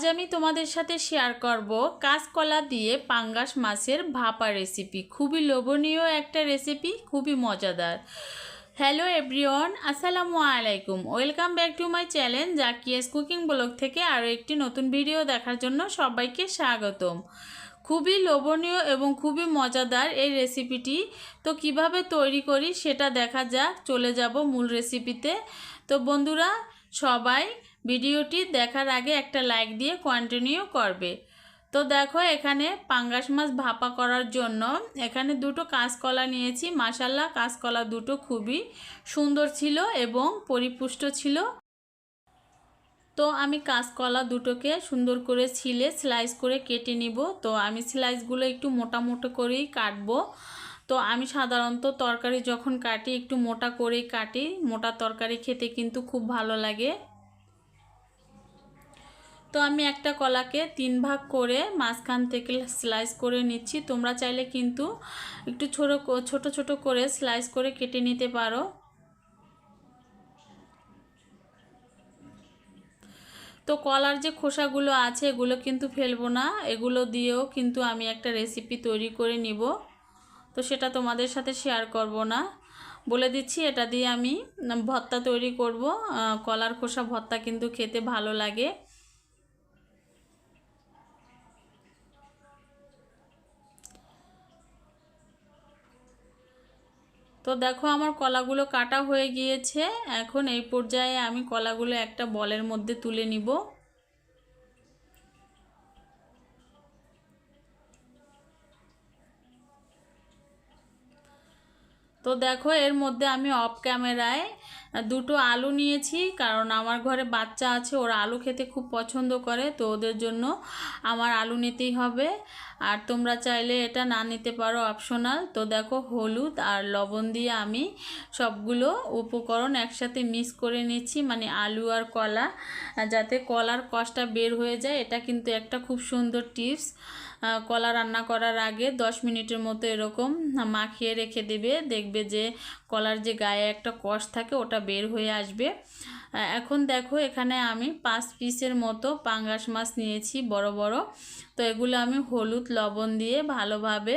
আজ আমি তোমাদের সাথে শেয়ার করব কাঁচকলা দিয়ে পাঙ্গাস মাছের ভাপা রেসিপি খুবই লোভনীয় একটা রেসিপি খুবই মজাদার। হ্যালো এভরিওয়ান আসসালামু আলাইকুম। Welcome back to my channel Zakia's cooking blog থেকে আরও একটি নতুন ভিডিও দেখার জন্য সবাইকে স্বাগতম। খুবই লোভনীয় এবং খুবই মজাদার এই রেসিপিটি তো কীভাবে তৈরি করি সেটা দেখা যাক, চলে যাব মূল রেসিপিতে তো বন্ধুরা, সবাই ভিডিওটি দেখার আগে একটা লাইক দিয়ে কন্টিনিউ করবে। তো দেখো, এখানে পাঙ্গাস মাছ ভাপা করার জন্য এখানে দুটো কাঁচকলা নিয়েছি। মাসাল্লাহ কাঁচকলা দুটো খুবই সুন্দর ছিল এবং পরিপুষ্ট ছিল। তো আমি কাঁচকলা দুটোকে সুন্দর করে ছিলে স্লাইস করে কেটে নিব। তো আমি স্লাইসগুলো একটু মোটা মোটো করেই কাটবো। তো আমি সাধারণত তরকারি যখন কাটি, একটু মোটা করেই কাটি। মোটা তরকারি খেতে কিন্তু খুব ভালো লাগে। তো আমি একটা কলাকে তিন ভাগ করে মাঝখান থেকে স্লাইস করে নিচ্ছি। তোমরা চাইলে কিন্তু একটু ছোটো ছোট ছোট করে স্লাইস করে কেটে নিতে পারো। তো কলার যে খোসাগুলো আছে, এগুলো কিন্তু ফেলব না। এগুলো দিয়েও কিন্তু আমি একটা রেসিপি তৈরি করে নিব। তো সেটা তোমাদের সাথে শেয়ার করব না। বলে দিচ্ছি, এটা দিয়ে আমি ভর্তা তৈরি করব। কলার খোসা ভর্তা কিন্তু খেতে ভালো লাগে। তো দেখো আমার কলাগুলো কাটা হয়ে গিয়েছে। এখন এই পর্যায়ে আমি কলাগুলো একটা বলের মধ্যে তুলে নিব। তো দেখো এর মধ্যে আমি অফ ক্যামেরায় দুটো আলু নিয়েছি, কারণ আমার ঘরে বাচ্চা আছে, ওরা আলু খেতে খুব পছন্দ করে, তো ওদের জন্য আমার আলু নিতেই হবে। আর তোমরা চাইলে এটা না নিতে পারো অপশনাল তো দেখো হলুদ আর লবণ দিয়ে আমি সবগুলো উপকরণ একসাথে মিক্স করে নিচ্ছি মানে আলু আর কলা, যাতে কলার কষটা বের হয়ে যায়। এটা কিন্তু একটা খুব সুন্দর টিপস। কলা রান্না করার আগে দশ মিনিটের মতো এরকম মাখিয়ে রেখে দেবে। দেখবে যে কলার যে গায়ে একটা কষ থাকে, ওটা বের হয়ে আসবে। এখন দেখো এখানে আমি পাঁচ পিসের মতো পাঙ্গাস মাছ নিয়েছি বড় বড়। তো এগুলো আমি হলুদ, লবণ দিয়ে ভালোভাবে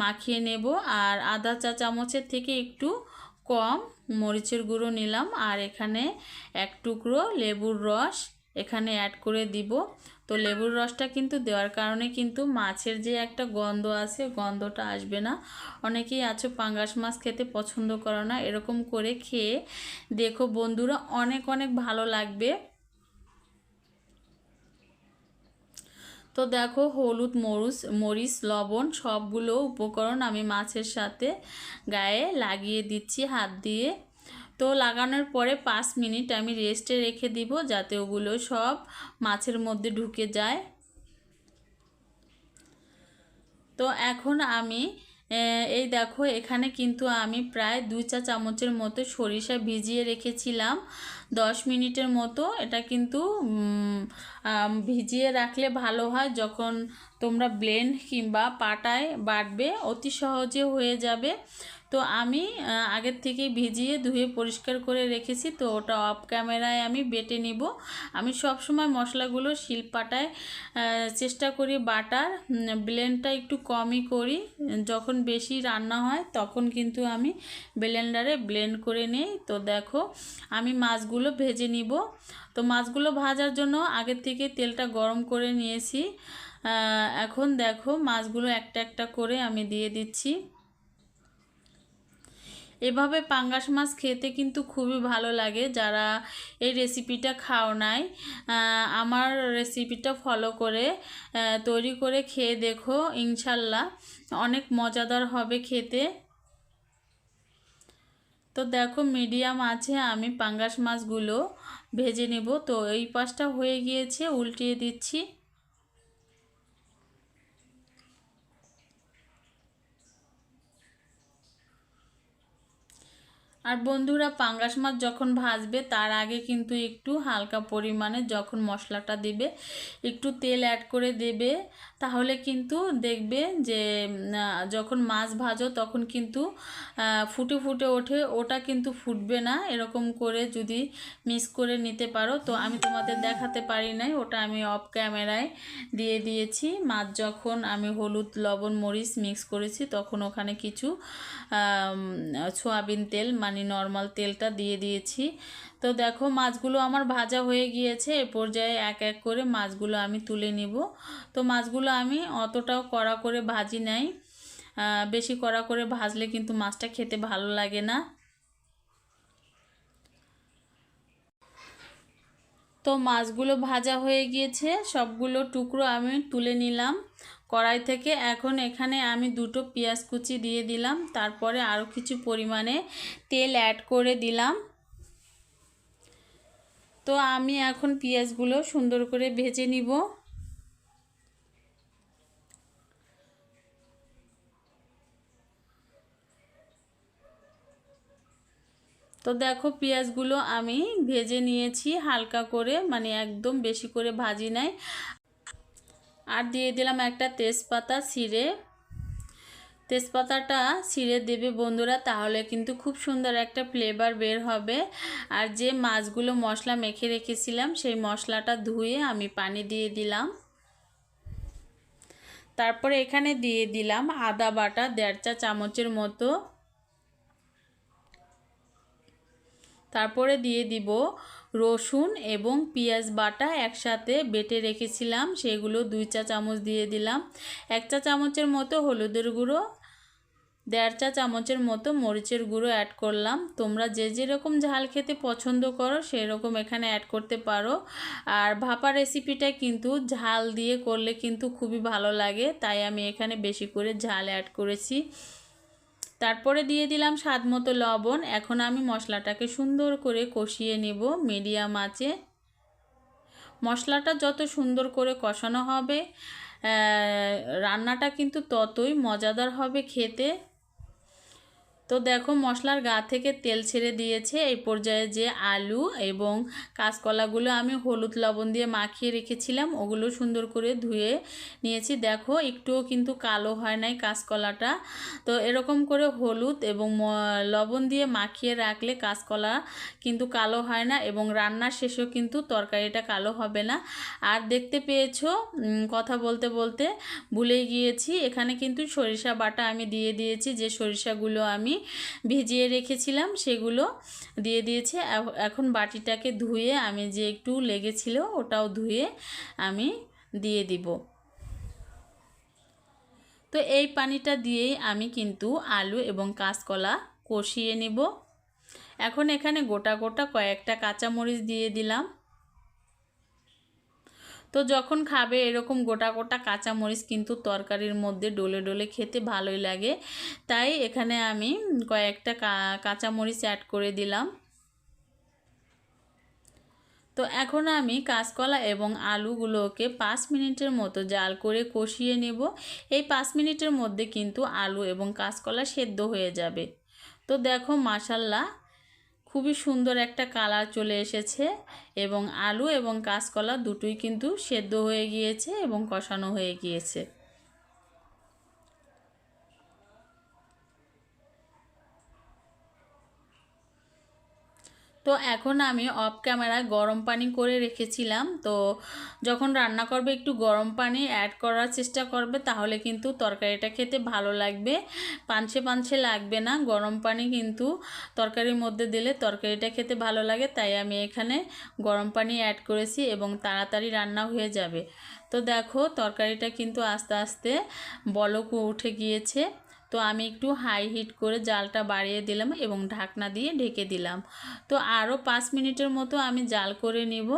মাখিয়ে নেব। আর আধা চা চামচের থেকে একটু কম মরিচের গুঁড়ো নিলাম। আর এখানে এক টুকরো লেবুর রস এখানে অ্যাড করে দিব। তো লেবুর রসটা কিন্তু দেওয়ার কারণে কিন্তু মাছের যে একটা গন্ধ আছে, গন্ধটা আসবে না। অনেকেই আছো পাঙ্গাস মাছ খেতে পছন্দ করো না, এরকম করে খেয়ে দেখো বন্ধুরা, অনেক অনেক ভালো লাগবে। তো দেখো হলুদ মরুচ মরিচ, লবণ সবগুলো উপকরণ আমি মাছের সাথে গায়ে লাগিয়ে দিচ্ছি হাত দিয়ে। তো লাগানোর পরে পাঁচ মিনিট আমি রেস্টে রেখে দিব যাতে ওগুলো সব মাছের মধ্যে ঢুকে যায়। তো এখন আমি এই দেখো এখানে কিন্তু আমি প্রায় দুই চা চামচের মতো সরিষা ভিজিয়ে রেখেছিলাম। দশ মিনিটের মতো এটা কিন্তু ভিজিয়ে রাখলে ভালো হয় যখন তোমরা ব্লেন্ড কিংবা পাটায় বাটবে, অতি সহজে হয়ে যাবে। তো আমি আগের থেকে ভিজিয়ে ধুয়ে পরিষ্কার করে রেখেছি, তো ওটা অফ ক্যামেরায় আমি বেটে নিব। আমি সব সময় মশলাগুলো শিলপাটায় চেষ্টা করি বাটার ব্লেন্ডটা একটু কমই করি। যখন বেশি রান্না হয় তখন কিন্তু আমি ব্লেন্ডারে ব্লেন্ড করে নেই। তো দেখো, আমি মাছগুলো ভেজে নিব। তো মাছগুলো ভাজার জন্য আগের থেকে তেলটা গরম করে নিয়েছি। এখন দেখো মাছগুলো একটা একটা করে আমি দিয়ে দিচ্ছি। এভাবে পাঙ্গাস মাছ খেতে কিন্তু খুবই ভালো লাগে, যারা এই রেসিপিটা খাও নাই। আমার রেসিপিটা ফলো করে তৈরি করে খেয়ে দেখো, ইনশাল্লাহ। অনেক মজাদার হবে খেতে। তো দেখো মিডিয়াম আছে, আমি পাঙ্গাস মাছগুলো ভেজে নেব। তো এই পাশটা হয়ে গিয়েছে, উল্টিয়ে দিচ্ছি। আর বন্ধুরা পাঙ্গাস মাছ যখন ভাজবে, তার আগে কিন্তু একটু হালকা পরিমাণে যখন মশলাটা দেবে, একটু তেল অ্যাড করে দেবে, তাহলে কিন্তু দেখবে যে যখন মাছ ভাজো তখন কিন্তু ফুটে ফুটে ওঠে, ওটা কিন্তু ফুটবে না, এরকম করে যদি মিক্স করে নিতে পারো। তো আমি তোমাদের দেখাতে পারি নাই, ওটা আমি অফ ক্যামেরায় দিয়ে দিয়েছি। মাছ যখন আমি হলুদ, লবণ, মরিচ মিক্স করেছি, তখন ওখানে কিছু সোয়াবিন তেল মানে নর্মাল তেলটা দিয়ে দিয়েছি। তো দেখো মাছগুলো আমার ভাজা হয়ে গিয়েছে, এ পর্যায়ে এক এক করে মাছগুলো আমি তুলে নিব। তো মাছগুলো আমি অতটাও কড়া করে ভাজি নাই। বেশি কড়া করে ভাজলে কিন্তু মাছটা খেতে ভালো লাগে না। তো মাছগুলো ভাজা হয়ে গিয়েছে, সবগুলো টুকরো আমি তুলে নিলাম। কড়াই থেকে এখন এখানে আমি দুটো পেঁয়াজ কুচি দিয়ে দিলাম, তারপরে আরও কিছু পরিমাণে তেল অ্যাড করে দিলাম। তো আমি এখন পেঁয়াজগুলো সুন্দর করে ভেজে নিব। তো দেখো পেঁয়াজগুলো আমি ভেজে নিয়েছি, হালকা করে মানে একদম বেশি করে ভাজি নাই। আর দিয়ে দিলাম একটা তেজপাতা ছিঁড়ে। তেজপাতাটা ছিঁড়ে দেবে বন্ধুরা, তাহলে কিন্তু খুব সুন্দর একটা ফ্লেভার বের হবে। আর যে মাছগুলো মশলা মেখে রেখেছিলাম, সেই মশলাটা ধুয়ে আমি পানি দিয়ে দিলাম। তারপরে এখানে দিয়ে দিলাম আদা বাটা দেড় চা চামচের মতো। তারপরে দিয়ে দিব রসুন এবং পেঁয়াজ বাটা একসাথে বেটে রেখেছিলাম। সেগুলো দুই চা চামচ দিয়ে দিলাম। এক চা চামচের মতো হলুদের গুঁড়ো, দেড় চা চামচের মতো মরিচের গুঁড়ো অ্যাড করলাম। তোমরা যে যেরকম ঝাল খেতে পছন্দ করো সেই রকম এখানে অ্যাড করতে পারো। আর ভাপা রেসিপিটা কিন্তু ঝাল দিয়ে করলে কিন্তু খুবই ভালো লাগে, তাই আমি এখানে বেশি করে ঝাল অ্যাড করেছি। তারপরে দিয়ে দিলাম স্বাদ মতো লবণ। এখন আমি মশলাটাকে সুন্দর করে কষিয়ে নেব মিডিয়াম আঁচে। মশলাটা যত সুন্দর করে কষানো হবে রান্নাটা কিন্তু ততই মজাদার হবে খেতে। তো দেখো মশলার গা থেকে তেল ছেড়ে দিয়েছে। এই পর্যায়ে যে আলু এবং কাঁচকলাগুলো আমি হলুদ লবণ দিয়ে মাখিয়ে রেখেছিলাম, ওগুলো সুন্দর করে ধুয়ে নিয়েছি। দেখো একটুও কিন্তু কালো হয় নাই কাঁচকলাটা। তো এরকম করে হলুদ এবং লবণ দিয়ে মাখিয়ে রাখলে কাঁচকলা কিন্তু কালো হয় না এবং রান্নার শেষেও কিন্তু তরকারিটা কালো হবে না। আর দেখতে পেয়েছ কথা বলতে বলতে ভুলেই গিয়েছি, এখানে কিন্তু সরিষা বাটা আমি দিয়ে দিয়েছি। যে সরিষাগুলো আমি ভিজিয়ে রেখেছিলাম, সেগুলো দিয়ে দিয়েছি। এখন বাটিটাকে ধুয়ে আমি যে একটু লেগেছিল ওটাও ধুয়ে আমি দিয়ে দিব। তো এই পানিটা দিয়েই আমি কিন্তু আলু এবং কাঁচকলা কষিয়ে নিব। এখন এখানে গোটা গোটা কয়েকটা কাঁচামরিচ দিয়ে দিলাম। তো যখন খাবে এরকম গোটা গোটা কাঁচামরিচ কিন্তু তরকারির মধ্যে ডলে ডলে খেতে ভালোই লাগে। তাই এখানে আমি কয়েকটা কাঁচামরিচ অ্যাড করে দিলাম। তো এখন আমি কাঁচকলা এবং আলুগুলোকে পাঁচ মিনিটের মতো জাল করে কষিয়ে নেব। এই পাঁচ মিনিটের মধ্যে কিন্তু আলু এবং কাঁচকলা সেদ্ধ হয়ে যাবে। তো দেখো মাসাল্লা খুবই সুন্দর একটা কালার চলে এসেছে এবং আলু এবং কাঁচকলা দুটোই কিন্তু সেদ্ধ হয়ে গিয়েছে এবং কষানো হয়ে গিয়েছে। তো এখন আমি অফ ক্যামেরায় গরম পানি করে রেখেছিলাম। তো যখন রান্না করবে একটু গরম পানি অ্যাড করার চেষ্টা করবে, তাহলে কিন্তু তরকারিটা খেতে ভালো লাগবে। পাঞ্চে পাঞ্চে লাগবে না, গরম পানি কিন্তু তরকারির মধ্যে দিলে তরকারিটা খেতে ভালো লাগে, তাই আমি এখানে গরম পানি অ্যাড করেছি এবং তাড়াতাড়ি রান্না হয়ে যাবে। তো দেখো তরকারিটা কিন্তু আস্তে আস্তে বলক উঠে গিয়েছে। তো আমি একটু হাই হিট করে জালটা বাড়িয়ে দিলাম এবং ঢাকনা দিয়ে ঢেকে দিলাম। তো আরও পাঁচ মিনিটের মতো আমি জাল করে নেব।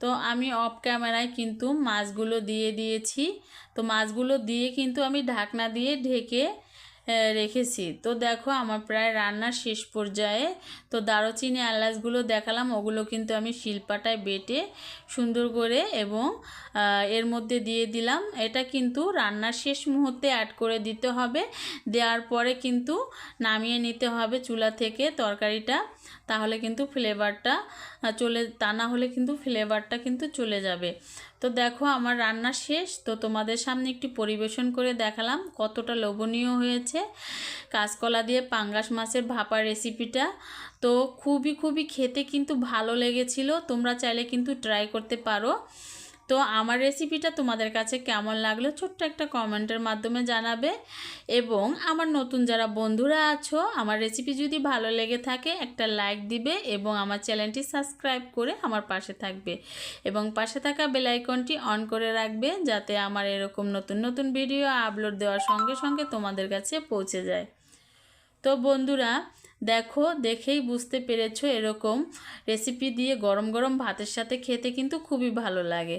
তো আমি অফ ক্যামেরায় কিন্তু মাছগুলো দিয়ে দিয়েছি। তো মাছগুলো দিয়ে কিন্তু আমি ঢাকনা দিয়ে ঢেকে রেখেছি। তো দেখো, আমার প্রায় রান্নার শেষ পর্যায়ে তো দারুচিনি এলাচগুলো দেখালাম, ওগুলো কিন্তু আমি শিলপাটায় বেটে সুন্দর করে এবং এর মধ্যে দিয়ে দিলাম। এটা কিন্তু রান্নার শেষ মুহূর্তে অ্যাড করে দিতে হবে। দেওয়ার পরে কিন্তু নামিয়ে নিতে হবে চুলা থেকে তরকারিটা, তাহলে কিন্তু ফ্লেভারটা চলে, তা না হলে কিন্তু ফ্লেভারটা কিন্তু চলে যাবে। তো দেখো আমার রান্না শেষ, তো তোমাদের সামনে একটি পরিবেশন করে দেখালাম কতটা লোভনীয় হয়েছে। কাঁচকলা দিয়ে পাঙ্গাস মাছের ভাপা রেসিপিটা তো খুবই খুবই খেতে কিন্তু ভালো লেগেছিল, তোমরা চাইলে কিন্তু ট্রাই করতে পারো। তো আমার রেসিপিটা তোমাদের কাছে কেমন লাগল ছোট্ট একটা কমেন্টের মাধ্যমে জানাবে। এবং আমার নতুন যারা বন্ধুরা আছো, আমার রেসিপি যদি ভালো লেগে থাকে, একটা লাইক দিবে এবং আমার চ্যানেলটি সাবস্ক্রাইব করে আমার পাশে থাকবে। এবং পাশে থাকা বেলাইকনটি অন করে রাখবে যাতে আমার এরকম নতুন নতুন ভিডিও আপলোড দেওয়ার সঙ্গে সঙ্গে তোমাদের কাছে পৌঁছে যায়। তো বন্ধুরা, দেখো, দেখেই বুঝতে পেরেছ এরকম রেসিপি দিয়ে গরম গরম ভাতের সাথে খেতে কিন্তু খুবই ভালো লাগে।